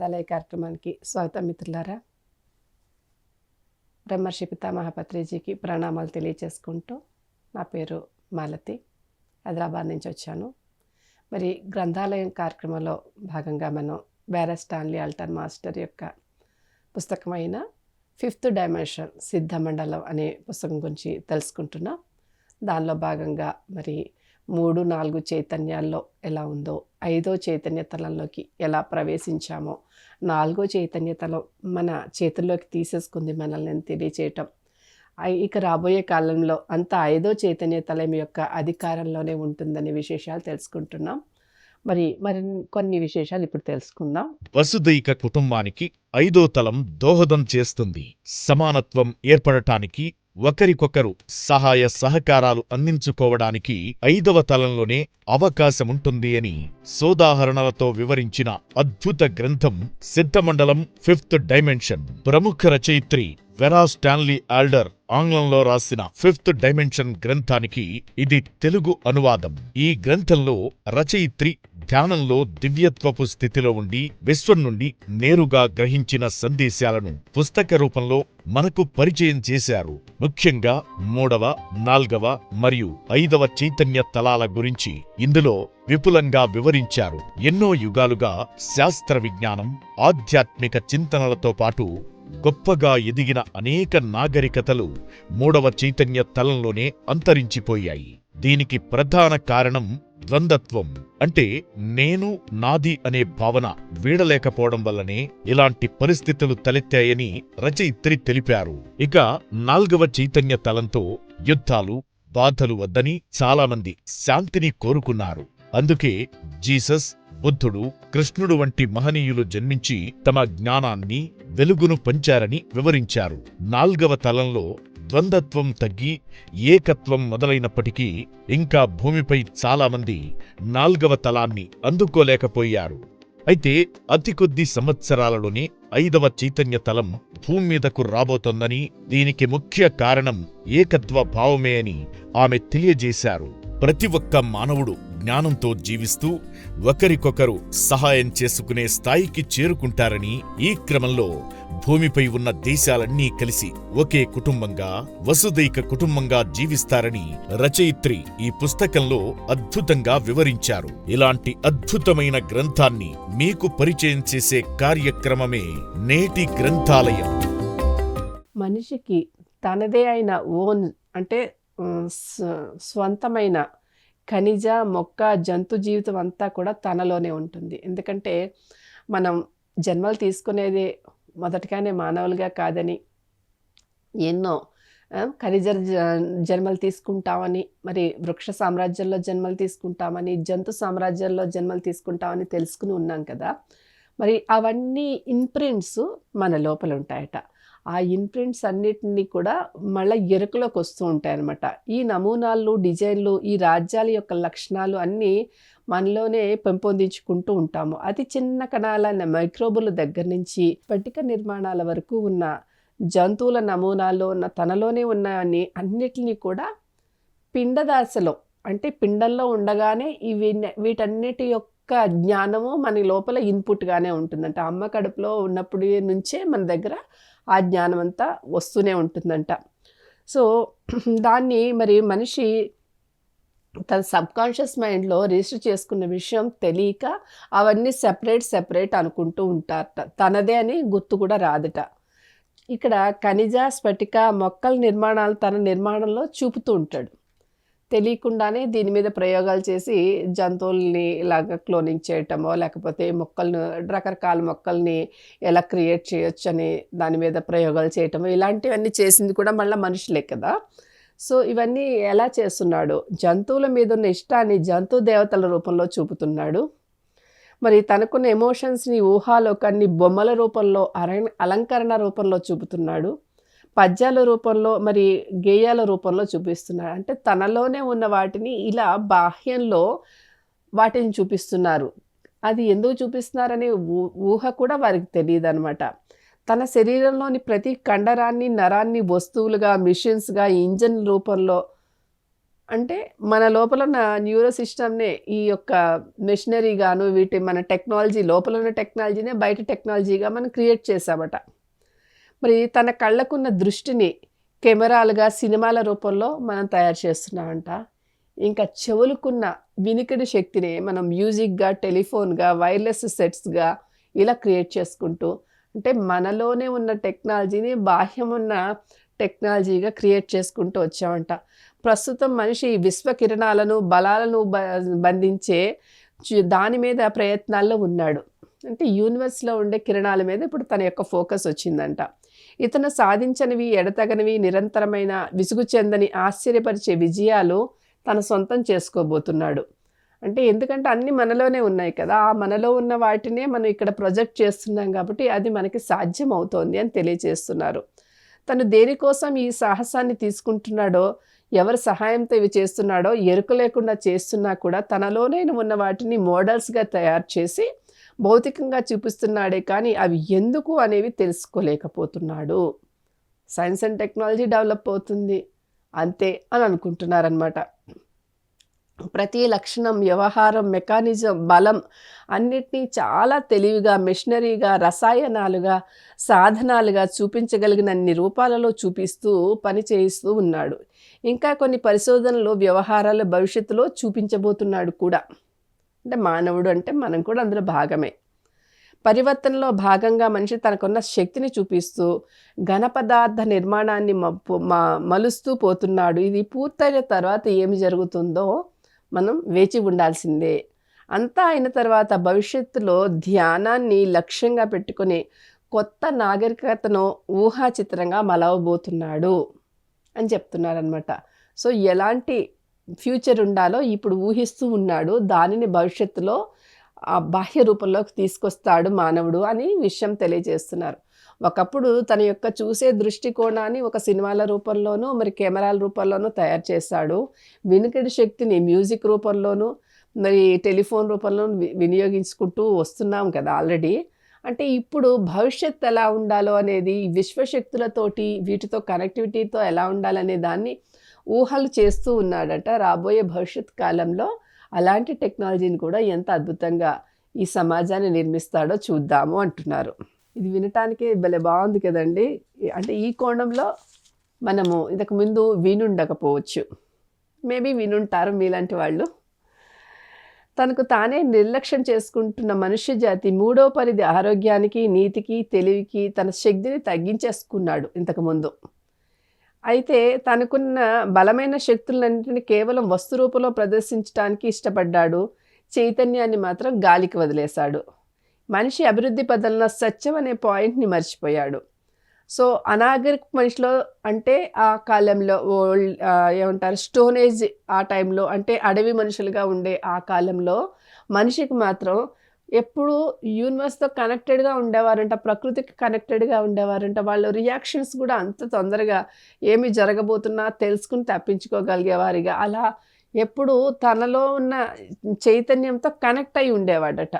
గ్రంథాలయ కార్యక్రమానికి స్వాగతం మిత్రులారా. బ్రహ్మర్షి పితామహపత్రిజీకి ప్రణామాలు తెలియచేసుకుంటూ నా పేరు మాలతి హైదరాబాద్ నుంచి వచ్చాను. మరి గ్రంథాలయం కార్యక్రమంలో భాగంగా మనం బేరా స్టాన్లీ ఆల్టర్ మాస్టర్ యొక్క పుస్తకమైన ఫిఫ్త్ డైమెన్షన్ సిద్ధమండలం అనే పుస్తకం గురించి తెలుసుకుంటున్నాం. దానిలో భాగంగా మరి మూడు నాలుగు చైతన్యాల్లో ఎలా ఉందో ఐదో చైతన్య తలంలోకి ఎలా ప్రవేశించామో నాలుగో చైతన్య తలం మన చేతుల్లోకి తీసేసుకుంది మనల్ని తెలియచేయటం. ఇక రాబోయే కాలంలో అంత ఐదో చైతన్య తలం యొక్క అధికారంలోనే ఉంటుందనే విశేషాలు తెలుసుకుంటున్నాం. మరి మరి కొన్ని విశేషాలు ఇప్పుడు తెలుసుకుందాం. వసుదైక కుటుంబానికి ఐదో తలం దోహదం చేస్తుంది. సమానత్వం ఏర్పడటానికి ఒకరికొకరు సహాయ సహకారాలు అందించుకోవడానికి ఐదవ తలంలోనే అవకాశముంటుంది అని సోదాహరణలతో వివరించిన అద్భుత గ్రంథం సిద్ధమండలం ఫిఫ్త్ డైమెన్షన్. ప్రముఖ రచయిత్రి వెరా స్టాన్లీ ఆల్డర్ ఆంగ్లంలో రాసిన ఫిఫ్త్ డైమెన్షన్ గ్రంథానికి ఇది తెలుగు అనువాదం. ఈ గ్రంథంలో రచయిత్రి ధ్యానంలో దివ్యత్వపు స్థితిలో ఉండి విశ్వం నుండి నేరుగా గ్రహించిన సందేశాలను పుస్తక రూపంలో మనకు పరిచయం చేశారు. ముఖ్యంగా మూడవ నాల్గవ మరియు ఐదవ చైతన్య తలాల గురించి ఇందులో విపులంగా వివరించారు. ఎన్నో యుగాలుగా శాస్త్ర విజ్ఞానం ఆధ్యాత్మిక చింతనలతో పాటు గొప్పగా ఎదిగిన అనేక నాగరికతలు మూడవ చైతన్య తలంలోనే అంతరించిపోయాయి. దీనికి ప్రధాన కారణం ద్వంద్వత్వం. అంటే నేను నాది అనే భావన వీడలేకపోవడం వల్లనే ఇలాంటి పరిస్థితులు తలెత్తాయని రచయిత్రి తెలిపారు. ఇక నాల్గవ చైతన్య తలంతో యుద్ధాలు బాధలు వద్దని చాలామంది శాంతిని కోరుకున్నారు. అందుకే జీసస్ బుద్ధుడు కృష్ణుడు వంటి మహనీయులు జన్మించి తమ జ్ఞానాన్ని వెలుగును పంచారని వివరించారు. నాల్గవ తలంలో ద్వంద్వత్వం తగ్గి ఏకత్వం మొదలైనప్పటికీ ఇంకా భూమిపై చాలామంది నాల్గవ తలాన్ని అందుకోలేకపోయారు. అయితే అతి కొద్ది సంవత్సరాలలోనే ఐదవ చైతన్య తలం భూమి మీదకు రాబోతోందని దీనికి ముఖ్య కారణం ఏకత్వ భావమే అని ఆమె తెలియజేశారు. ప్రతి ఒక్క మానవుడు జ్ఞానంతో జీవిస్తూ ఒకరికొకరు సహాయం చేసుకునే స్థాయికి చేరుకుంటారని ఈ క్రమంలో భూమిపై ఉన్న దేశాలన్నీ కలిసి ఒకే కుటుంబంగా వసుదైక కుటుంబంగా జీవిస్తారని రచయిత్రి ఈ పుస్తకంలో అద్భుతంగా వివరించారు. ఇలాంటి అద్భుతమైన గ్రంథాన్ని మీకు పరిచయం చేసే కార్యక్రమమే నేటి గ్రంథాలయం. మనిషికి తనదే అయిన ఓన్ అంటే స్వంతమైన ఖనిజ మొక్క జంతు జీవితం అంతా కూడా తనలోనే ఉంటుంది. ఎందుకంటే మనం జన్మలు తీసుకునేది మొదటగానే మానవులుగా కాదని ఎన్నో ఖనిజ జన్మలు తీసుకుంటామని మరి వృక్ష సామ్రాజ్యంలో జన్మలు తీసుకుంటామని జంతు సామ్రాజ్యంలో జన్మలు తీసుకుంటామని తెలుసుకుని ఉన్నాం కదా. మరి అవన్నీ ఇన్ప్రింట్స్ మన లోపల ఉంటాయట. ఆ ఇన్ప్రింట్స్ అన్నిటినీ కూడా మళ్ళీ ఎరుకలోకి వస్తూ ఉంటాయన్నమాట. ఈ నమూనాలు డిజైన్లు ఈ రాజ్యాల యొక్క లక్షణాలు అన్నీ మనలోనే పెంపొందించుకుంటూ ఉంటాము. అతి చిన్న కణాలైన మైక్రోబుల దగ్గర నుంచి పట్టిక నిర్మాణాల వరకు ఉన్న జంతువుల నమూనాల్లో ఉన్న తనలోనే ఉన్నాయని అన్నిటినీ కూడా పిండదాశలో అంటే పిండంలో ఉండగానే ఇవి వీటన్నిటి యొక్క జ్ఞానము మన లోపల ఇన్పుట్గానే ఉంటుందంట. అమ్మ కడుపులో ఉన్నప్పుడు నుంచే మన దగ్గర ఆ జ్ఞానం అంతా వస్తూనే ఉంటుందంట. సో దాన్ని మరి మనిషి తన సబ్కాన్షియస్ మైండ్లో రిజిస్టర్ చేసుకున్న విషయం తెలియక అవన్నీ సెపరేట్ సెపరేట్ అనుకుంటూ ఉంటారట. తనదే అని గుర్తు కూడా రాదట. ఇక్కడ ఖనిజ స్ఫటిక మొక్కల నిర్మాణాలు తన నిర్మాణంలో చూపుతూ ఉంటాడు. తెలియకుండానే దీని మీద ప్రయోగాలు చేసి జంతువుల్ని ఇలాగ క్లోనింగ్ చేయటమో లేకపోతే మొక్కలను రకరకాల మొక్కల్ని ఎలా క్రియేట్ చేయొచ్చు అని దాని మీద ప్రయోగాలు చేయటమో ఇలాంటివన్నీ చేసింది కూడా మళ్ళీ మనుషులే కదా. సో ఇవన్నీ ఎలా చేస్తున్నాడు? జంతువుల మీద ఉన్న ఇష్టాన్ని జంతు దేవతల రూపంలో చూపుతున్నాడు. మరి తనకున్న ఎమోషన్స్ని ఊహాలోకాన్ని బొమ్మల రూపంలో అర అలంకరణ రూపంలో చూపుతున్నాడు. పద్యాల రూపంలో మరి గేయాల రూపంలో చూపిస్తున్నారు. అంటే తనలోనే ఉన్న వాటిని ఇలా బాహ్యంలో వాటిని చూపిస్తున్నారు. అది ఎందుకు చూపిస్తున్నారనే ఊ- ఊహ కూడా వారికి తెలియదు అనమాట తన శరీరంలోని ప్రతి కండరాన్ని నరాన్ని వస్తువులుగా మిషన్స్గా ఇంజన్ రూపంలో అంటే మన లోపల ఉన్న న్యూరో సిస్టమ్‌నే ఈ యొక్క మెషినరీ గాను వీటి మన టెక్నాలజీ లోపల ఉన్న టెక్నాలజీనే బయట టెక్నాలజీగా మనం క్రియేట్ చేశామట. మరి తన కళ్ళకున్న దృష్టిని కెమెరాలుగా, సినిమాల రూపంలో మనం తయారు చేస్తున్నామంట. ఇంకా చెవులుకున్న వినికిడి శక్తిని మనం మ్యూజిక్‌గా, టెలిఫోన్‌గా, వైర్‌లెస్ సెట్స్‌గా ఇలా క్రియేట్ చేసుకుంటూ అంటే మనలోనే ఉన్న టెక్నాలజీని బాహ్యం ఉన్న టెక్నాలజీగా క్రియేట్ చేసుకుంటూ వచ్చామంట. ప్రస్తుతం మనిషి విశ్వ కిరణాలను, బలాలను బ బంధించే దాని మీద ప్రయత్నాల్లో ఉన్నాడు. అంటే యూనివర్స్‌లో ఉండే కిరణాల మీద ఇప్పుడు తన యొక్క ఫోకస్ వచ్చిందంట. ఇతను సాధించనివి, ఎడతగనివి నిరంతరమైన, విసుగు చెందని, ఆశ్చర్యపరిచే విజయాలు తన సొంతం చేసుకోబోతున్నాడు. అంటే ఎందుకంటే అన్నీ మనలోనే ఉన్నాయి కదా! ఆ మనలో ఉన్న వాటినే మనం ఇక్కడ ప్రొజెక్ట్ చేస్తున్నాం కాబట్టి అది మనకి సాధ్యం అవుతోంది అని తెలియజేస్తున్నారు. తను దేనికోసం ఈ సాహసాన్ని తీసుకుంటున్నాడో, ఎవరి సహాయంతో ఇవి చేస్తున్నాడో ఎరుక లేకుండా చేస్తున్నా కూడా తనలోనే ఉన్న వాటిని మోడల్స్‌గా తయారు చేసి భౌతికంగా చూపిస్తున్నాడే కానీ అవి ఎందుకు అనేవి తెలుసుకోలేకపోతున్నాడు. సైన్స్ అండ్ టెక్నాలజీ డెవలప్ అవుతుంది. అంతే అని అనుకుంటున్నారనమాట. ప్రతి లక్షణం, వ్యవహారం, మెకానిజం, బలం అన్నిటినీ చాలా తెలివిగా, మిషనరీగా రసాయనాలుగా, సాధనాలుగా చూపించగలిగినన్ని రూపాలలో చూపిస్తూ పని చేయిస్తూ ఉన్నాడు. ఇంకా కొన్ని పరిశోధనలు, వ్యవహారాలు భవిష్యత్తులో చూపించబోతున్నాడు కూడా. అంటే మానవుడు అంటే మనం కూడా అందులో భాగమే. పరివర్తనలో భాగంగా మనిషి తనకున్న శక్తిని చూపిస్తూ ఘన పదార్థ నిర్మాణాన్ని మప్పు మ మలుస్తూ పోతున్నాడు. ఇది పూర్తయిన తర్వాత ఏమి జరుగుతుందో మనం వేచి ఉండాల్సిందే. అంతా అయిన తర్వాత భవిష్యత్తులో ధ్యానాన్ని లక్ష్యంగా పెట్టుకొని కొత్త నాగరికతను ఊహాచిత్రంగా మలవబోతున్నాడు అని చెప్తున్నారనమాట. సో ఎలాంటి ఫ్యూచర్ ఉండాలో ఇప్పుడు ఊహిస్తూ ఉన్నాడు. దానిని భవిష్యత్తులో బాహ్య రూపంలోకి తీసుకొస్తాడు మానవుడు అని విషయం తెలియజేస్తున్నారు. ఒకప్పుడు తన యొక్క చూసే దృష్టికోణాన్ని ఒక సినిమాల రూపంలోనూ, మరి కెమెరాల రూపంలోనూ తయారు చేశాడు. వినికిడి శక్తిని మ్యూజిక్ రూపంలోనూ, మరి టెలిఫోన్ రూపంలోను వి వినియోగించుకుంటూ వస్తున్నాం కదా ఆల్రెడీ. అంటే ఇప్పుడు భవిష్యత్తు ఎలా ఉండాలో అనేది విశ్వశక్తులతోటి, వీటితో కనెక్టివిటీతో ఎలా ఉండాలనే దాన్ని ఊహలు చేస్తూ ఉన్నాడట. రాబోయే భవిష్యత్ కాలంలో అలాంటి టెక్నాలజీని కూడా ఎంత అద్భుతంగా ఈ సమాజాన్ని నిర్మిస్తాడో చూద్దాము అంటున్నారు. ఇది వినటానికే భలే బాగుంది కదండీ! అంటే ఈ కోణంలో మనము ఇంతకు ముందు వినుండకపోవచ్చు. మేబీ వినుంటారు మీలాంటి వాళ్ళు. తనకు తానే నిర్లక్ష్యం చేసుకుంటున్న మనుష్య జాతి మూడో పరిధి ఆరోగ్యానికి, నీతికి, తెలివికి తన శక్తిని తగ్గించేసుకున్నాడు ఇంతకుముందు. అయితే తనకున్న బలమైన శక్తులన్నింటినీ కేవలం వస్తు రూపంలో ప్రదర్శించటానికి ఇష్టపడ్డాడు. చైతన్యాన్ని మాత్రం గాలికి వదిలేశాడు. మనిషి అభివృద్ధి పదలన సత్యం అనే పాయింట్‌ని మర్చిపోయాడు. సో అనాగరిక మనిషిలో అంటే ఆ కాలంలో ఓల్డ్ ఏమంటారు స్టోనేజ్ ఆ టైంలో అంటే అడవి మనుషులుగా ఉండే ఆ కాలంలో మనిషికి మాత్రం ఎప్పుడూ యూనివర్స్‌తో కనెక్టెడ్‌గా ఉండేవారంట. ప్రకృతికి కనెక్టెడ్‌గా ఉండేవారంట. వాళ్ళ రియాక్షన్స్ కూడా అంత తొందరగా ఏమి జరగబోతున్నా తెలుసుకొని తప్పించుకోగలిగేవారిగా. అలా ఎప్పుడూ తనలో ఉన్న చైతన్యంతో కనెక్ట్ అయి ఉండేవాడట.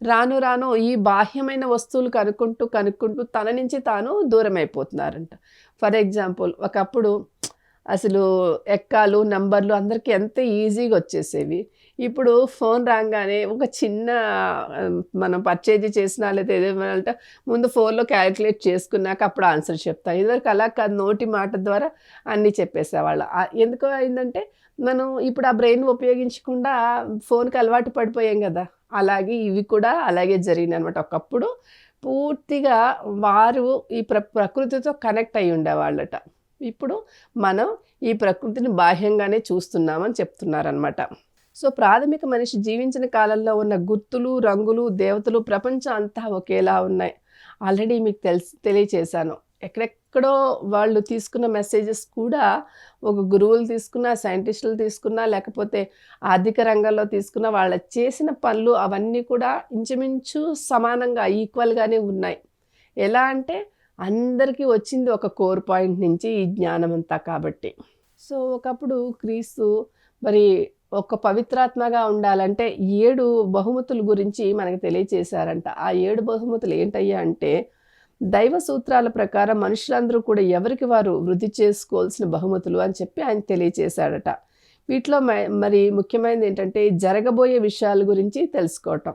రాను రాను ఈ బాహ్యమైన వస్తువులు కనుక్కుంటూ, కనుక్కుంటూ తన నుంచి తాను దూరం అయిపోతున్నారంట ఫర్ ఎగ్జాంపుల్ ఒకప్పుడు అసలు ఎక్కాలు, నంబర్లు అందరికీ ఎంత ఈజీగా వచ్చేసేవి. ఇప్పుడు ఫోన్ రాగానే ఒక చిన్న మనం పర్చేజ్ చేసినా లేదా ఏదేమైనా అంటే ముందు ఫోన్‌లో క్యాలిక్యులేట్ చేసుకున్నాక అప్పుడు ఆన్సర్ చెప్తాం. ఇదివరకు అలా కాదు నోటి మాట ద్వారా అన్నీ చెప్పేసేవాళ్ళు ఎందుకు అయిందంటే మనం ఇప్పుడు ఆ బ్రెయిన్ ఉపయోగించకుండా ఫోన్‌కి అలవాటు పడిపోయాం కదా అలాగే ఇవి కూడా అలాగే జరిగినాయనమాట. ఒకప్పుడు పూర్తిగా వారు ఈ ప్ర ప్రకృతితో కనెక్ట్ అయి ఉండేవాళ్ళట. ఇప్పుడు మనం ఈ ప్రకృతిని బాహ్యంగానే చూస్తున్నామని చెప్తున్నారనమాట. సో ప్రాథమిక మనిషి జీవించిన కాలంలో ఉన్న గుర్తులు, రంగులు, దేవతలు ప్రపంచం అంతా ఒకేలా ఉన్నాయి. ఆల్రెడీ మీకు తెలిసి తెలియచేశాను. ఎక్కడెక్కడో వాళ్ళు తీసుకున్న మెసేజెస్ కూడా ఒక గురువులు తీసుకున్నా, సైంటిస్టులు తీసుకున్నా, లేకపోతే ఆర్థిక రంగంలో తీసుకున్న వాళ్ళ చేసిన పనులు అవన్నీ కూడా ఇంచుమించు సమానంగా ఈక్వల్‌గానే ఉన్నాయి. ఎలా అంటే అందరికీ వచ్చింది ఒక కోర్ పాయింట్ నుంచి ఈ జ్ఞానమంతా కాబట్టి. సో ఒకప్పుడు క్రీస్తు మరి ఒక పవిత్రాత్మగా ఉండాలంటే ఏడు బహుమతుల గురించి మనకు తెలియచేశారంట. ఆ ఏడు బహుమతులు ఏంటయ్యా అంటే దైవ సూత్రాల ప్రకారం మనుషులందరూ కూడా ఎవరికి వారు వృద్ధి చేసుకోవాల్సిన బహుమతులు అని చెప్పి ఆయన తెలియచేశాడట. వీటిలో మ- మరి ముఖ్యమైనది ఏంటంటే జరగబోయే విషయాల గురించి తెలుసుకోవటం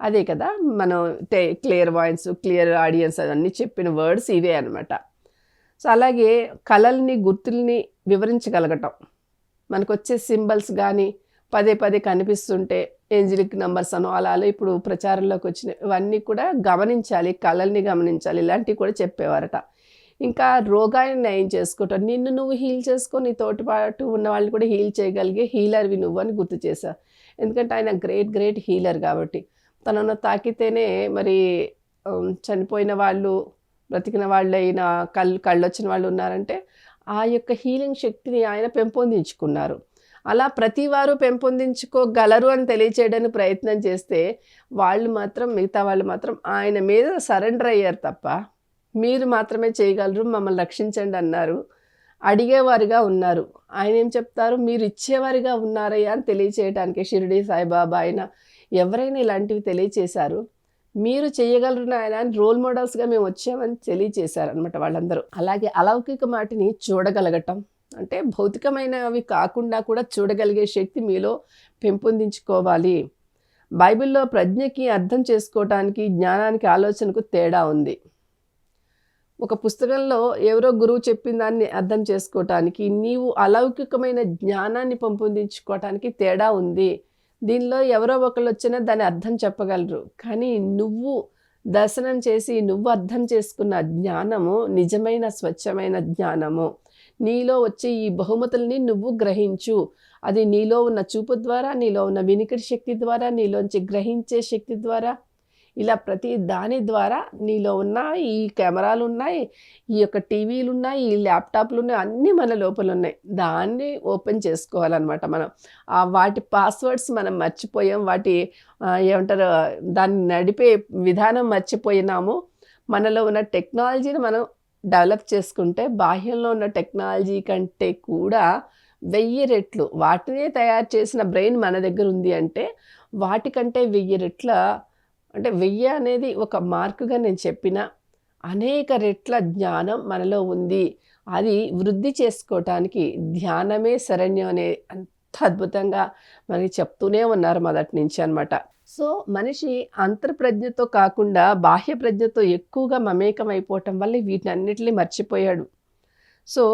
అదే కదా మనం టే క్లియర్ వాయిన్స్ క్లియర్ ఆడియన్స్ అవన్నీ చెప్పిన వర్డ్స్ ఇవే అనమాట సో అలాగే కళల్ని గుర్తుల్ని వివరించగలగటం మనకు వచ్చే సింబల్స్ కానీ పదే పదే కనిపిస్తుంటే ఏంజిలిక్ నంబర్స్ అనో అలా అలా ఇప్పుడు ప్రచారంలోకి వచ్చినాయి ఇవన్నీ కూడా గమనించాలి కళల్ని గమనించాలి ఇలాంటివి కూడా చెప్పేవారట. ఇంకా రోగాన్ని నయం చేసుకోవటం నిన్ను నువ్వు హీల్ చేసుకో నీ పాటు ఉన్న వాళ్ళు కూడా హీల్ చేయగలిగే హీలర్వి నువ్వు అని గుర్తు చేశావు ఎందుకంటే ఆయన గ్రేట్ గ్రేట్ హీలర్ కాబట్టి. తనను తాకితేనే మరి చనిపోయిన వాళ్ళు బ్రతికిన వాళ్ళు అయినా కళ్ళు కళ్ళు వచ్చిన వాళ్ళు ఉన్నారంటే ఆ యొక్క హీలింగ్ శక్తిని ఆయన పెంపొందించుకున్నారు. అలా ప్రతి వారు పెంపొందించుకోగలరు అని తెలియచేయడానికి ప్రయత్నం చేస్తే వాళ్ళు మాత్రం మిగతా వాళ్ళు మాత్రం ఆయన మీద సరెండర్ అయ్యారు తప్ప మీరు మాత్రమే చేయగలరు మమ్మల్ని రక్షించండి అన్నారు. అడిగేవారుగా ఉన్నారు. ఆయన ఏం చెప్తారు? మీరు ఇచ్చేవారిగా ఉన్నారయ్యా అని తెలియచేయడానికి షిరిడి సాయిబాబా ఆయన ఎవరైనా ఇలాంటివి తెలియచేశారు? మీరు చేయగలరు నాయన అని రోల్ మోడల్స్గా మేము వచ్చామని తెలియచేశారనమాట వాళ్ళందరూ. అలాగే అలౌకిక మాటిని చూడగలగటం అంటే భౌతికమైనవి కాకుండా కూడా చూడగలిగే శక్తి మీలో పెంపొందించుకోవాలి. బైబిల్లో ప్రజ్ఞకి అర్థం చేసుకోవటానికి జ్ఞానానికి ఆలోచనకు తేడా ఉంది. ఒక పుస్తకంలో ఎవరో గురువు చెప్పిన దాన్ని అర్థం చేసుకోవటానికి నీవు అలౌకికమైన జ్ఞానాన్ని పెంపొందించుకోవటానికి తేడా ఉంది. దీనిలో ఎవరో ఒకళ్ళు వచ్చినా దాన్ని అర్థం చెప్పగలరు. కానీ నువ్వు దర్శనం చేసి నువ్వు అర్థం చేసుకున్న జ్ఞానము నిజమైన స్వచ్ఛమైన జ్ఞానము. నీలో వచ్చే ఈ బహుమతుల్ని నువ్వు గ్రహించు. అది నీలో ఉన్న చూపు ద్వారా నీలో ఉన్న వినికిడి శక్తి ద్వారా నీలోంచి గ్రహించే శక్తి ద్వారా ఇలా ప్రతి దాని ద్వారా నీలో ఉన్న ఈ కెమెరాలు ఉన్నాయి ఈ యొక్క టీవీలు ఉన్నాయి ఈ ల్యాప్టాప్లు ఉన్నాయి అన్నీ మన లోపల ఉన్నాయి. దాన్ని ఓపెన్ చేసుకోవాలన్నమాట మనం. ఆ వాటి పాస్వర్డ్స్ మనం మర్చిపోయాం వాటి ఏమంటారు దాన్ని నడిపే విధానం మర్చిపోయినాము. మనలో ఉన్న టెక్నాలజీని మనం డెవలప్ చేసుకుంటే బాహ్యంలో ఉన్న టెక్నాలజీ కంటే కూడా వెయ్యి రెట్లు వాటినే తయారు చేసిన బ్రెయిన్ మన దగ్గర ఉంది అంటే వాటికంటే వెయ్యి రెట్ల అంటే వెయ్యి అనేది ఒక మార్కుగా నేను చెప్పిన అనేక రెట్ల జ్ఞానం మనలో ఉంది. అది వృద్ధి చేసుకోవటానికి ధ్యానమే శరణ్యం అనే అంత అద్భుతంగా మనకి చెప్తూనే ఉన్నారు మొదటి నుంచి అనమాట సో మనిషి అంతర్ప్రజ్ఞతో కాకుండా బాహ్య ప్రజ్ఞతో ఎక్కువగా మమేకం అయిపోవటం వల్ల వీటినన్నిటిని మర్చిపోయాడు. సో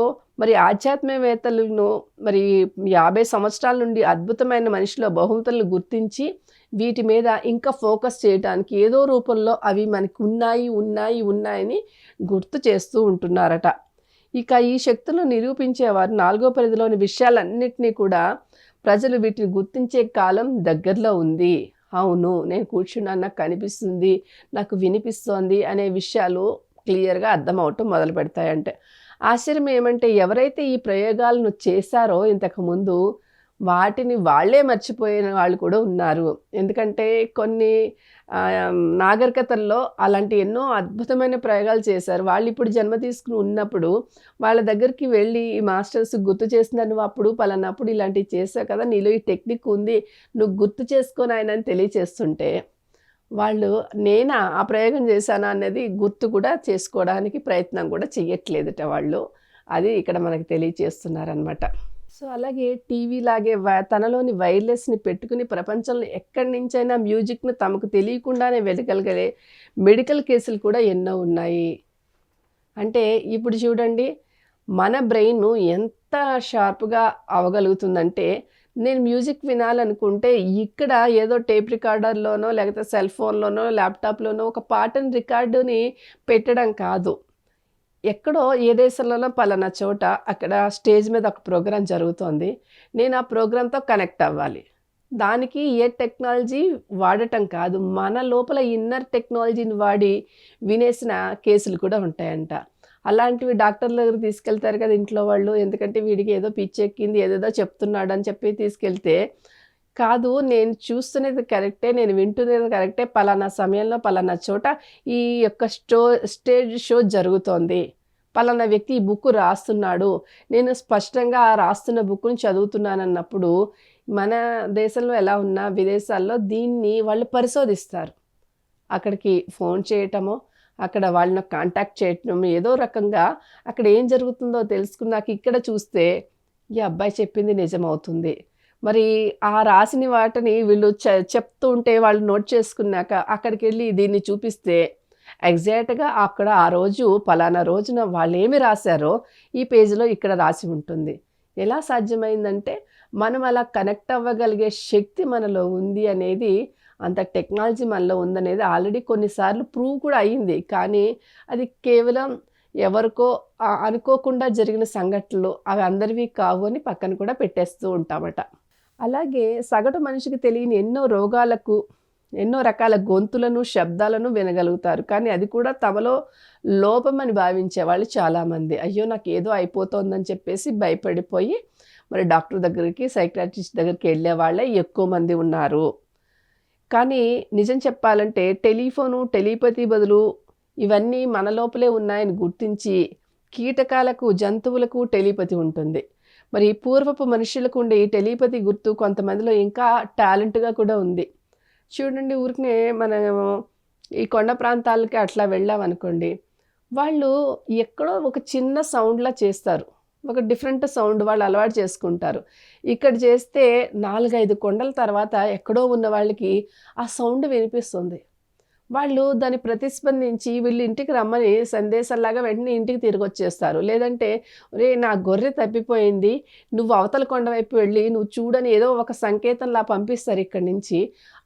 మరి ఆధ్యాత్మవేత్తలను మరి యాభై సంవత్సరాల నుండి అద్భుతమైన మనిషిలో బహుమతులను గుర్తించి వీటి మీద ఇంకా ఫోకస్ చేయడానికి ఏదో రూపంలో అవి మనకి ఉన్నాయి ఉన్నాయి ఉన్నాయని గుర్తు చేస్తూ ఉంటున్నారట. ఇక ఈ శక్తులను నిరూపించేవారు నాలుగో పరిధిలోని విషయాలన్నింటినీ కూడా ప్రజలు వీటిని గుర్తించే కాలం దగ్గరలో ఉంది. అవును నేను కూర్చున్నాను నాకు కనిపిస్తుంది నాకు వినిపిస్తోంది అనే విషయాలు క్లియర్గా అర్థమవటం మొదలు పెడతాయంటే. ఆశ్చర్యం ఏమంటే ఎవరైతే ఈ ప్రయోగాలను చేశారో ఇంతకుముందు వాటిని వాళ్ళే మర్చిపోయిన వాళ్ళు కూడా ఉన్నారు. ఎందుకంటే కొన్ని నాగరికతల్లో అలాంటి ఎన్నో అద్భుతమైన ప్రయోగాలు చేశారు. వాళ్ళు ఇప్పుడు జన్మ తీసుకుని ఉన్నప్పుడు వాళ్ళ దగ్గరికి వెళ్ళి ఈ మాస్టర్స్ గుర్తు చేసిన నువ్వు అప్పుడు పలానప్పుడు ఇలాంటివి చేసావు కదా నీలో ఈ టెక్నిక్ ఉంది నువ్వు గుర్తు చేసుకొని ఆయన అని తెలియచేస్తుంటే వాళ్ళు నేనా ఆ ప్రయోగం చేశానా అనేది గుర్తు కూడా చేసుకోవడానికి ప్రయత్నం కూడా చెయ్యట్లేదట వాళ్ళు. అది ఇక్కడ మనకు తెలియచేస్తున్నారనమాట సో అలాగే టీవీ లాగే తనలోని వైర్లెస్ని పెట్టుకుని ప్రపంచంలో ఎక్కడి నుంచైనా మ్యూజిక్ను తమకు తెలియకుండానే వెళ్ళగలిగే మెడికల్ కేసులు కూడా ఎన్నో ఉన్నాయి. అంటే ఇప్పుడు చూడండి మన బ్రెయిన్ ఎంత షార్ప్గా అవ్వగలుగుతుందంటే నేను మ్యూజిక్ వినాలనుకుంటే ఇక్కడ ఏదో టేప్ రికార్డర్లోనో లేకపోతే సెల్ ఫోన్లోనో ల్యాప్టాప్లోనో ఒక పాటను రికార్డుని పెట్టడం కాదు. ఎక్కడో ఏ దేశంలోనో పలానా చోట అక్కడ స్టేజ్ మీద ఒక ప్రోగ్రాం జరుగుతోంది. నేను ఆ ప్రోగ్రాంతో కనెక్ట్ అవ్వాలి. దానికి ఏ టెక్నాలజీ వాడటం కాదు. మన లోపల ఇన్నర్ టెక్నాలజీని వాడి వినేసిన కేసులు కూడా ఉంటాయంట. అలాంటివి డాక్టర్ల దగ్గర తీసుకెళ్తారు కదా ఇంట్లో వాళ్ళు. ఎందుకంటే వీడికి ఏదో పిచ్చెక్కింది ఏదేదో చెప్తున్నాడు అని చెప్పి తీసుకెళ్తే కాదు నేను చూస్తున్నది కరెక్టే నేను వింటున్నది కరెక్టే పలానా సమయంలో పలానా చోట ఈ యొక్క స్టో స్టేజ్ షో జరుగుతోంది. పలానా వ్యక్తి ఈ బుక్ రాస్తున్నాడు. నేను స్పష్టంగా ఆ రాస్తున్న బుక్ని చదువుతున్నానన్నప్పుడు మన దేశంలో ఎలా ఉన్నా విదేశాల్లో దీన్ని వాళ్ళు పరిశోధిస్తారు. అక్కడికి ఫోన్ చేయటమో అక్కడ వాళ్ళని కాంటాక్ట్ చేయటం ఏదో రకంగా అక్కడ ఏం జరుగుతుందో తెలుసుకున్నాక ఇక్కడ చూస్తే ఈ అబ్బాయి చెప్పింది నిజమవుతుంది. మరి ఆ రాసిన వాటిని వీళ్ళు చె చెప్తూ ఉంటే వాళ్ళు నోట్ చేసుకున్నాక అక్కడికి వెళ్ళి దీన్ని చూపిస్తే ఎగ్జాక్ట్గా అక్కడ ఆ రోజు పలానా రోజున వాళ్ళు ఏమి రాశారో ఈ పేజీలో ఇక్కడ రాసి ఉంటుంది. ఎలా సాధ్యమైందంటే మనం అలా కనెక్ట్ అవ్వగలిగే శక్తి మనలో ఉంది అనేది అంత టెక్నాలజీ మనలో ఉందనేది ఆల్రెడీ కొన్నిసార్లు ప్రూవ్ కూడా అయ్యింది కానీ అది కేవలం ఎవరికో అనుకోకుండా జరిగిన సంఘటనలు అవి అందరివి కావు అని పక్కన కూడా పెట్టేస్తూ ఉంటామట. అలాగే సగటు మనిషికి తెలియని ఎన్నో రోగాలకు ఎన్నో రకాల గొంతులను శబ్దాలను వినగలుగుతారు. కానీ అది కూడా తమలో లోపమని భావించే వాళ్ళు చాలామంది. అయ్యో నాకు ఏదో అయిపోతోందని చెప్పేసి భయపడిపోయి మరి డాక్టర్ దగ్గరికి సైక్రాటిస్ట్ దగ్గరికి వెళ్ళే వాళ్ళే ఎక్కువ మంది ఉన్నారు. కానీ నిజం చెప్పాలంటే టెలిఫోను టెలిపతి బదులు ఇవన్నీ మన లోపలే ఉన్నాయని గుర్తించి కీటకాలకు జంతువులకు టెలిపతి ఉంటుంది. మరి పూర్వపు మనుషులకు ఉండే ఈ టెలిపతి గుర్తు కొంతమందిలో ఇంకా టాలెంట్గా కూడా ఉంది. చూడండి ఊరికనే మనం ఈ కొండ ప్రాంతాలకి అట్లా వెళ్ళామనుకోండి వాళ్ళు ఎక్కడో ఒక చిన్న సౌండ్లా చేస్తారు. ఒక డిఫరెంట్ సౌండ్ వాళ్ళు అలవాటు చేసుకుంటారు. ఇక్కడ చేస్తే నాలుగైదు కొండల తర్వాత ఎక్కడో ఉన్న వాళ్ళకి ఆ సౌండ్ వినిపిస్తుంది. వాళ్ళు దాన్ని ప్రతిస్పందించి వీళ్ళు ఇంటికి రమ్మని సందేశంలాగా వెంటనే ఇంటికి తిరిగి వచ్చేస్తారు. లేదంటే రే నా గొర్రె తప్పిపోయింది. నువ్వు అవతల కొండ వైపు వెళ్ళి నువ్వు చూడని ఏదో ఒక సంకేతంలా పంపిస్తారు ఇక్కడి నుంచి.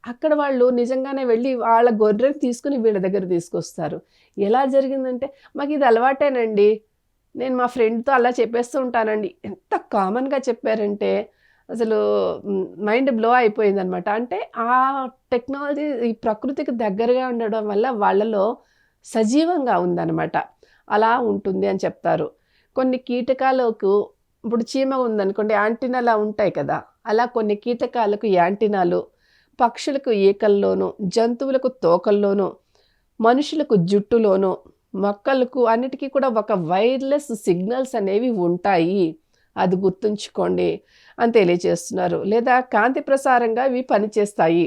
అక్కడ వాళ్ళు నిజంగానే వెళ్ళి వాళ్ళ గొర్రెని తీసుకుని వీళ్ళ దగ్గర తీసుకొస్తారు. ఎలా జరిగిందంటే మాకు ఇది అలవాటేనండి. నేను మా ఫ్రెండ్తో అలా చెప్పేస్తూ ఉంటానండి. ఎంత కామన్గా చెప్పారంటే అసలు మైండ్ బ్లో అయిపోయింది అనమాట అంటే ఆ టెక్నాలజీ ఈ ప్రకృతికి దగ్గరగా ఉండడం వల్ల వాళ్ళలో సజీవంగా ఉందన్నమాట. అలా ఉంటుంది అని చెప్తారు. కొన్ని కీటకాలకు ఇప్పుడు చీమ ఉందనుకోండి యాంటీనాలా ఉంటాయి కదా. అలా కొన్ని కీటకాలకు యాంటీనాలు పక్షులకు ఈకల్లోనూ జంతువులకు తోకల్లోనూ మనుషులకు జుట్టులోనూ మొక్కలకు అన్నిటికీ కూడా ఒక వైర్లెస్ సిగ్నల్స్ అనేవి ఉంటాయి. అది గుర్తుంచుకోండి. అని తెలియజేస్తున్నారు. లేదా కాంతి ప్రసారంగా ఇవి పనిచేస్తాయి.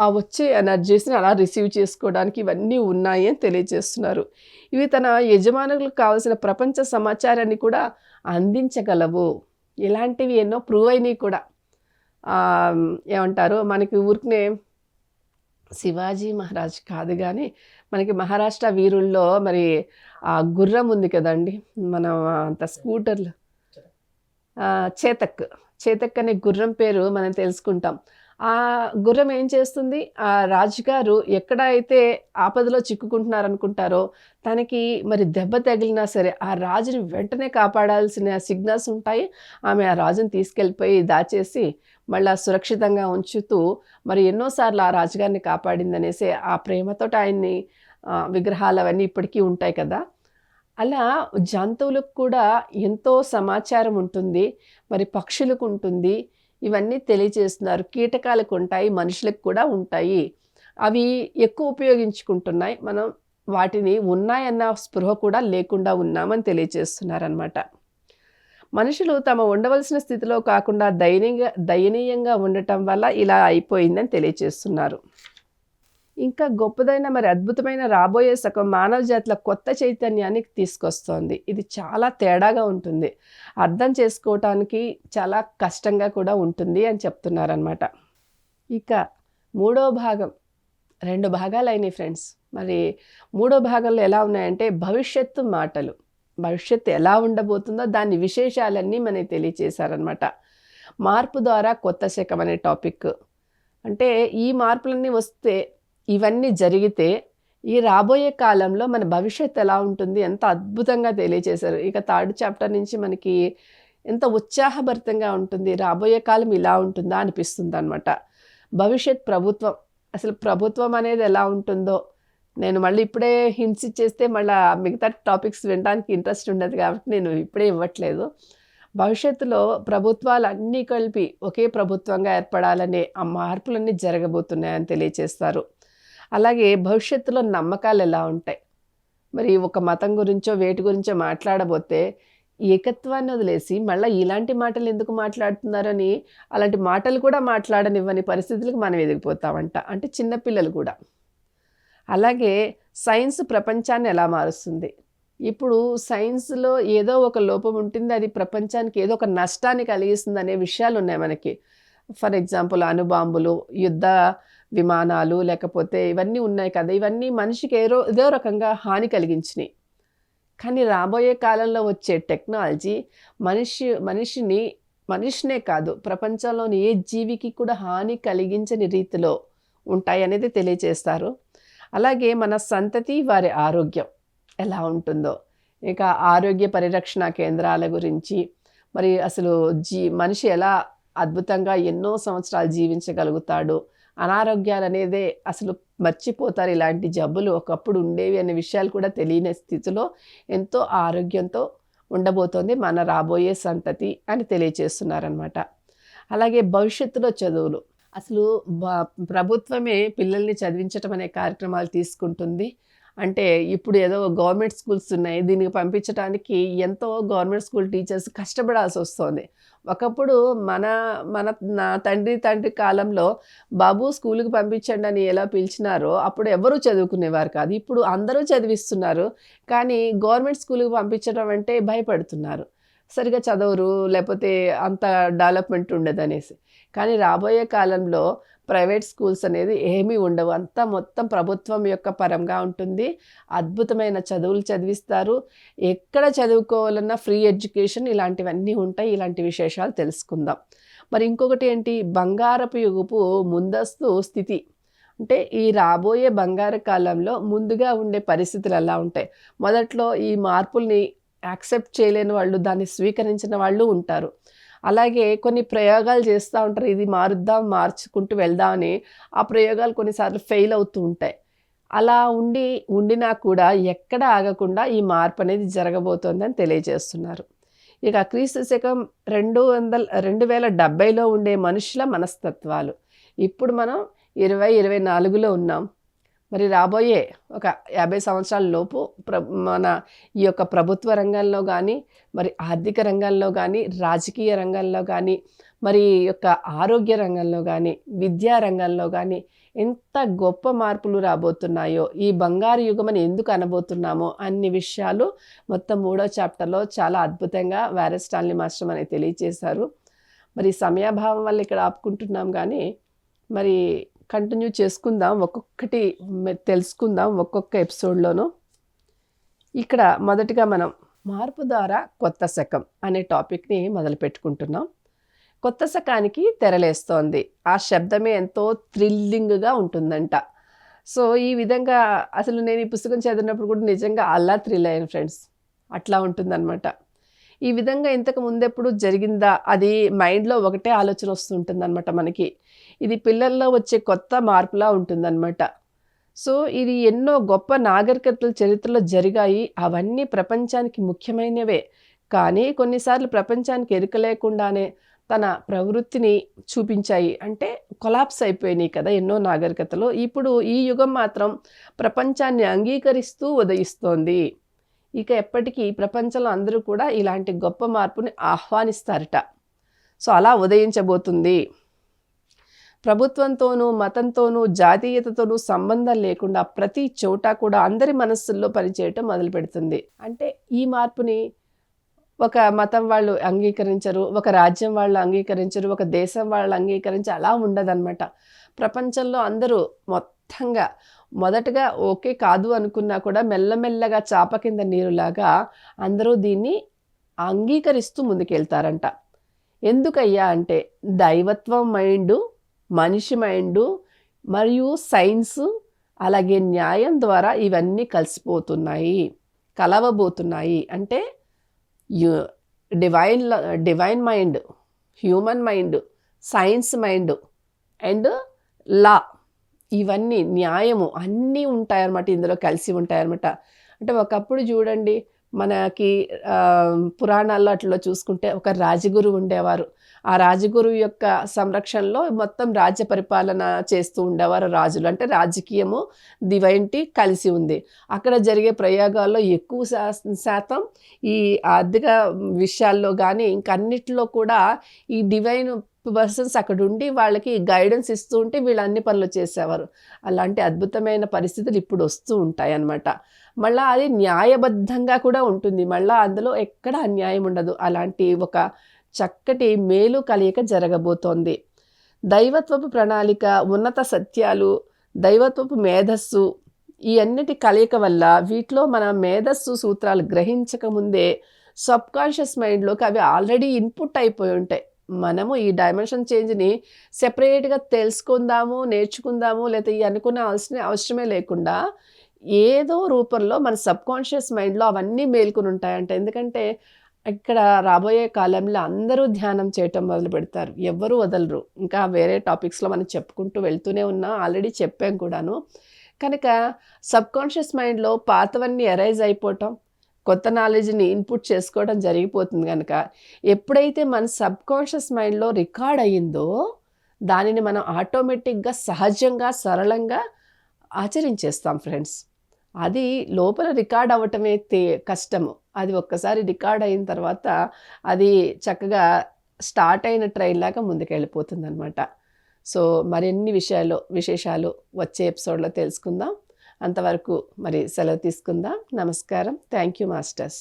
ఆ వచ్చే ఎనర్జీస్ని అలా రిసీవ్ చేసుకోవడానికి ఇవన్నీ ఉన్నాయి అని తెలియజేస్తున్నారు. ఇవి తన యజమానులకు కావాల్సిన ప్రపంచ సమాచారాన్ని కూడా అందించగలవు. ఇలాంటివి ఎన్నో ప్రూవ్ అయినాయి కూడా. ఏమంటారు? మనకి ఊరికనే శివాజీ మహారాజ్ కాదు కానీ మనకి మహారాష్ట్ర వీరుల్లో మరి ఆ గుర్రం ఉంది కదండి. మనం అంత స్కూటర్లు. చేతక్. చేతక్కనే గుర్రం పేరు మనం తెలుసుకుంటాం. ఆ గుర్రం ఏం చేస్తుంది? ఆ రాజుగారు ఎక్కడ అయితే ఆపదలో చిక్కుకుంటున్నారు అనుకుంటారో తనకి మరి దెబ్బ తగిలినా సరే ఆ రాజుని వెంటనే కాపాడాల్సిన సిగ్నల్స్ ఉంటాయి. ఆమె ఆ రాజుని తీసుకెళ్ళిపోయి దాచేసి మళ్ళా సురక్షితంగా ఉంచుతూ మరి ఎన్నోసార్లు ఆ రాజుగారిని కాపాడిందనేసి ఆ ప్రేమతో ఆయన్ని విగ్రహాలు అవన్నీ ఇప్పటికీ ఉంటాయి కదా. అలా జంతువులకు కూడా ఎంతో సమాచారం ఉంటుంది. మరి పక్షులకు ఉంటుంది. ఇవన్నీ తెలియజేస్తున్నారు. కీటకాలకు ఉంటాయి మనుషులకు కూడా ఉంటాయి. అవి ఎక్కువ ఉపయోగించుకుంటున్నాయి. మనం వాటిని ఉన్నాయన్న స్పృహ కూడా లేకుండా ఉన్నామని తెలియజేస్తున్నారనమాట మనుషులు తమ ఉండవలసిన స్థితిలో కాకుండా దయనీయంగా దయనీయంగా ఉండటం వల్ల ఇలా అయిపోయిందని తెలియజేస్తున్నారు. ఇంకా గొప్పదైన మరి అద్భుతమైన రాబోయే సగం మానవ జాతుల కొత్త చైతన్యానికి తీసుకొస్తోంది. ఇది చాలా తేడాగా ఉంటుంది. అర్థం చేసుకోవటానికి చాలా కష్టంగా కూడా ఉంటుంది అని చెప్తున్నారనమాట ఇక మూడో భాగం. రెండు భాగాలు అయినాయి ఫ్రెండ్స్. మరి మూడో భాగంలో ఎలా ఉన్నాయంటే భవిష్యత్తు మాటలు. భవిష్యత్తు ఎలా ఉండబోతుందో దాని విశేషాలన్నీ మనకి తెలియచేశారనమాట మార్పు ద్వారా కొత్త శకం అనే టాపిక్. అంటే ఈ మార్పులన్నీ వస్తే ఇవన్నీ జరిగితే ఈ రాబోయే కాలంలో మన భవిష్యత్తు ఎలా ఉంటుంది ఎంత అద్భుతంగా తెలియచేశారు. ఇక థర్డ్ చాప్టర్ నుంచి మనకి ఎంత ఉత్సాహభరితంగా ఉంటుంది రాబోయే కాలం ఇలా ఉంటుందా అనిపిస్తుంది అనమాట భవిష్యత్ ప్రభుత్వం అసలు ప్రభుత్వం అనేది ఎలా ఉంటుందో నేను మళ్ళీ ఇప్పుడే హింట్స్ ఇచ్చేస్తే మళ్ళీ మిగతా టాపిక్స్ వినడానికి ఇంట్రెస్ట్ ఉండదు కాబట్టి నేను ఇప్పుడే ఇవ్వట్లేదు. భవిష్యత్తులో ప్రభుత్వాలు అన్నీ కలిపి ఒకే ప్రభుత్వంగా ఏర్పడాలనే ఆ మార్పులన్నీ జరగబోతున్నాయని తెలియచేస్తారు. అలాగే భవిష్యత్తులో నమ్మకాలు ఎలా ఉంటాయి? మరి ఒక మతం గురించో వేటి గురించో మాట్లాడబోతే ఏకత్వాన్ని వదిలేసి మళ్ళీ ఇలాంటి మాటలు ఎందుకు మాట్లాడుతున్నారని అలాంటి మాటలు కూడా మాట్లాడనివ్వని పరిస్థితులకు మనం ఎదిగిపోతామంట. అంటే చిన్నపిల్లలు కూడా. అలాగే సైన్స్ ప్రపంచాన్ని ఎలా మారుస్తుంది? ఇప్పుడు సైన్స్లో ఏదో ఒక లోపం ఉంటుంది. అది ప్రపంచానికి ఏదో ఒక నష్టాన్ని కలిగిస్తుంది అనే విషయాలు ఉన్నాయి మనకి. ఫర్ ఎగ్జాంపుల్ అణుబాంబులు యుద్ధ విమానాలు లేకపోతే ఇవన్నీ ఉన్నాయి కదా ఇవన్నీ మనిషికి ఏదో ఏదో రకంగా హాని కలిగించినాయి. కానీ రాబోయే కాలంలో వచ్చే టెక్నాలజీ మనిషి మనిషిని మనిషినే కాదు ప్రపంచంలోని ఏ జీవికి కూడా హాని కలిగించని రీతిలో ఉంటాయి అనేది తెలియజేస్తారు అలాగే మన సంతతి వారి ఆరోగ్యం ఎలా ఉంటుందో ఇక ఆరోగ్య పరిరక్షణ కేంద్రాల గురించి మరి అసలు జీ మనిషి ఎలా అద్భుతంగా ఎన్నో సంవత్సరాలు జీవించగలుగుతాడు అనారోగ్యాలు అనేదే అసలు మర్చిపోతారు ఇలాంటి జబ్బులు ఒకప్పుడు ఉండేవి అనే విషయాలు కూడా తెలియని స్థితిలో ఎంతో ఆరోగ్యంతో ఉండబోతోంది మన రాబోయే సంతతి అని తెలియచేస్తున్నారనమాట అలాగే భవిష్యత్తులో చదువులు. అసలు ప్రభుత్వమే పిల్లల్ని చదివించటం అనే కార్యక్రమాలు తీసుకుంటుంది. అంటే ఇప్పుడు ఏదో గవర్నమెంట్ స్కూల్స్ ఉన్నాయి దీనికి పంపించడానికి ఎంతో గవర్నమెంట్ స్కూల్ టీచర్స్ కష్టపడాల్సి వస్తుంది. ఒకప్పుడు మన మన నా తండ్రి తండ్రి కాలంలో బాబు స్కూల్కి పంపించండి అని ఎలా పిలిచినారో అప్పుడు ఎవరూ చదువుకునేవారు కాదు. ఇప్పుడు అందరూ చదివిస్తున్నారు కానీ గవర్నమెంట్ స్కూల్కి పంపించడం అంటే భయపడుతున్నారు. సరిగా చదవరు లేకపోతే అంత డెవలప్మెంట్ ఉండదు అనేసి. కానీ రాబోయే కాలంలో ప్రైవేట్ స్కూల్స్ అనేది ఏమీ ఉండవు. అంతా మొత్తం ప్రభుత్వం యొక్క పరంగా ఉంటుంది. అద్భుతమైన చదువులు చదివిస్తారు. ఎక్కడ చదువుకోవాలన్నా ఫ్రీ ఎడ్యుకేషన్ ఇలాంటివన్నీ ఉంటాయి. ఇలాంటి విశేషాలు తెలుసుకుందాం. మరి ఇంకొకటి ఏంటి? బంగారపు యుగపు ముందస్తు స్థితి. అంటే ఈ రాబోయే బంగారు కాలంలో ముందుగా ఉండే పరిస్థితులు ఎలా ఉంటాయి. మొదట్లో ఈ మార్పుల్ని యాక్సెప్ట్ చేయలేని వాళ్ళు దాన్ని స్వీకరించిన వాళ్ళు ఉంటారు. అలాగే కొన్ని ప్రయోగాలు చేస్తూ ఉంటారు. ఇది మారుద్దాం మార్చుకుంటూ వెళ్దామని ఆ ప్రయోగాలు కొన్నిసార్లు ఫెయిల్ అవుతూ ఉంటాయి. అలా ఉండి ఉండినా కూడా ఎక్కడ ఆగకుండా ఈ మార్పు అనేది జరగబోతోందని తెలియజేస్తున్నారు. ఇక క్రీస్తు శకం రెండు వందల రెండు వేల డెబ్బైలో ఉండే మనుషుల మనస్తత్వాలు. ఇప్పుడు మనం ఇరవై ఇరవై నాలుగులో ఉన్నాం. మరి రాబోయే ఒక యాభై సంవత్సరాల లోపు ప్ర మన ఈ యొక్క ప్రభుత్వ రంగంలో కానీ మరి ఆర్థిక రంగంలో కానీ రాజకీయ రంగంలో కానీ మరి ఈ యొక్క ఆరోగ్య రంగంలో కానీ విద్యా రంగంలో కానీ ఎంత గొప్ప మార్పులు రాబోతున్నాయో ఈ బంగారు యుగం అని ఎందుకు అనబోతున్నామో అన్ని విషయాలు మొత్తం మూడో చాప్టర్లో చాలా అద్భుతంగా వ్యారెస్టాల్ని స్టాన్లీ మాస్టర్ మనకి తెలియచేశారు. మరి సమయాభావం వల్ల ఇక్కడ ఆపుకుంటున్నాం కానీ మరి కంటిన్యూ చేసుకుందాం. ఒక్కొక్కటి తెలుసుకుందాం ఒక్కొక్క ఎపిసోడ్లోనూ. ఇక్కడ మొదటిగా మనం మార్పు ద్వారా కొత్త శకం అనే టాపిక్ని మొదలు పెట్టుకుంటున్నాం. కొత్త శకానికి తెరలేస్తోంది. ఆ శబ్దమే ఎంతో థ్రిల్లింగ్గా ఉంటుందంట. సో ఈ విధంగా అసలు నేను ఈ పుస్తకం చదివినప్పుడు కూడా నిజంగా అల్లా థ్రిల్ అయ్యాను ఫ్రెండ్స్. అట్లా ఉంటుందన్నమాట. ఈ విధంగా ఇంతకు ముందెప్పుడు జరిగిందా అది మైండ్లో ఒకటే ఆలోచన వస్తుంటుందన్నమాట మనకి. ఇది పిల్లల్లో వచ్చే కొత్త మార్పులా ఉంటుందన్నమాట. సో ఇది ఎన్నో గొప్ప నాగరికతల చరిత్రలో జరిగాయి. అవన్నీ ప్రపంచానికి ముఖ్యమైనవే. కానీ కొన్నిసార్లు ప్రపంచానికి ఎరుక లేకుండానే తన ప్రవృత్తిని చూపించాయి. అంటే కొలాప్స్ అయిపోయినాయి కదా ఎన్నో నాగరికతలు. ఇప్పుడు ఈ యుగం మాత్రం ప్రపంచాన్ని అంగీకరిస్తూ ఉదయిస్తోంది. ఇక ఎప్పటికీ ప్రపంచంలో అందరూ కూడా ఇలాంటి గొప్ప మార్పుని ఆహ్వానిస్తారట. సో అలా ఉదయించబోతుంది. ప్రభుత్వంతోనూ మతంతోనూ జాతీయతతోనూ సంబంధం లేకుండా ప్రతి చోట కూడా అందరి మనస్సుల్లో పనిచేయటం మొదలు పెడుతుంది అంటే ఈ మార్పుని ఒక మతం వాళ్ళు అంగీకరించరు ఒక రాజ్యం వాళ్ళు అంగీకరించరు ఒక దేశం వాళ్ళు అంగీకరించి అలా ఉండదన్నమాట. ప్రపంచంలో అందరూ మొత్తంగా మొదటగా ఓకే కాదు అనుకున్నా కూడా మెల్లమెల్లగా చాప కింద నీరులాగా అందరూ దీన్ని అంగీకరిస్తూ ముందుకెళ్తారంట. ఎందుకయ్యా అంటే దైవత్వం మైండు మనిషి మైండు మరియు సైన్సు అలాగే న్యాయం ద్వారా ఇవన్నీ కలిసిపోతున్నాయి కలవబోతున్నాయి. అంటే divine divine mind human mind science mind and law ఇవన్నీ న్యాయము అన్నీ ఉంటాయన్నమాట ఇందులో కలిసి ఉంటాయన్నమాట. అంటే ఒకప్పుడు చూడండి మనకి పురాణాల్లో అట్లా చూసుకుంటే ఒక రాజగురు ఉండేవారు. ఆ రాజగురు యొక్క సంరక్షణలో మొత్తం రాజ్య పరిపాలన చేస్తూ ఉండేవారు రాజులు. అంటే రాజకీయము దివైంటి కలిసి ఉంది. అక్కడ జరిగే ప్రయోగాల్లో ఎక్కువ శా- శాతం ఈ ఆర్థిక విషయాల్లో కానీ ఇంకన్నిటిలో కూడా ఈ డివైన్ పర్సన్స్ అక్కడ ఉండి వాళ్ళకి గైడెన్స్ ఇస్తూ ఉంటే వీళ్ళు అన్ని పనులు చేసేవారు. అలాంటి అద్భుతమైన పరిస్థితులు ఇప్పుడు వస్తూ ఉంటాయి అన్నమాట మళ్ళీ అది న్యాయబద్ధంగా కూడా ఉంటుంది. మళ్ళీ అందులో ఎక్కడ అన్యాయం ఉండదు. అలాంటి ఒక చక్కటి మేలు కలయిక జరగబోతోంది. దైవత్వపు ప్రణాళిక ఉన్నత సత్యాలు దైవత్వపు మేధస్సు ఈ అన్నిటి కలయిక వల్ల వీటిలో మన మేధస్సు సూత్రాలు గ్రహించక ముందే సబ్ కాన్షియస్ మైండ్లోకి అవి ఆల్రెడీ ఇన్పుట్ అయిపోయి ఉంటాయి. మనము ఈ డైమెన్షన్ చేంజ్ని సెపరేట్గా తెలుసుకుందాము నేర్చుకుందాము లేదా ఈ అనుకునే అవసరమే లేకుండా ఏదో రూపంలో మన సబ్ కాన్షియస్ మైండ్లో అవన్నీ మేల్కొని ఉంటాయంట. ఎందుకంటే ఇక్కడ రాబోయే కాలంలో అందరూ ధ్యానం చేయటం మొదలు పెడతారు. ఎవ్వరూ వదలరు. ఇంకా వేరే టాపిక్స్లో మనం చెప్పుకుంటూ వెళ్తూనే ఉన్నా ఆల్రెడీ చెప్పాం కూడాను. కనుక సబ్ కాన్షియస్ మైండ్లో పాతవన్నీ ఎరైజ్ అయిపోవటం కొత్త నాలెడ్జ్ని ఇన్పుట్ చేసుకోవడం జరిగిపోతుంది కనుక ఎప్పుడైతే మన సబ్ కాన్షియస్ మైండ్లో రికార్డ్ అయ్యిందో దానిని మనం ఆటోమేటిక్గా సహజంగా సరళంగా ఆచరించేస్తాం ఫ్రెండ్స్. అది లోపల రికార్డ్ అవ్వటమే తే కష్టము. అది ఒక్కసారి రికార్డ్ అయిన తర్వాత అది చక్కగా స్టార్ట్ అయిన ట్రైన్ లాగా ముందుకెళ్ళిపోతుంది అనమాట సో మరిన్ని విషయాలు విశేషాలు వచ్చే ఎపిసోడ్లో తెలుసుకుందాం. అంతవరకు మరి సెలవు తీసుకుందాం. నమస్కారం. Thank you masters.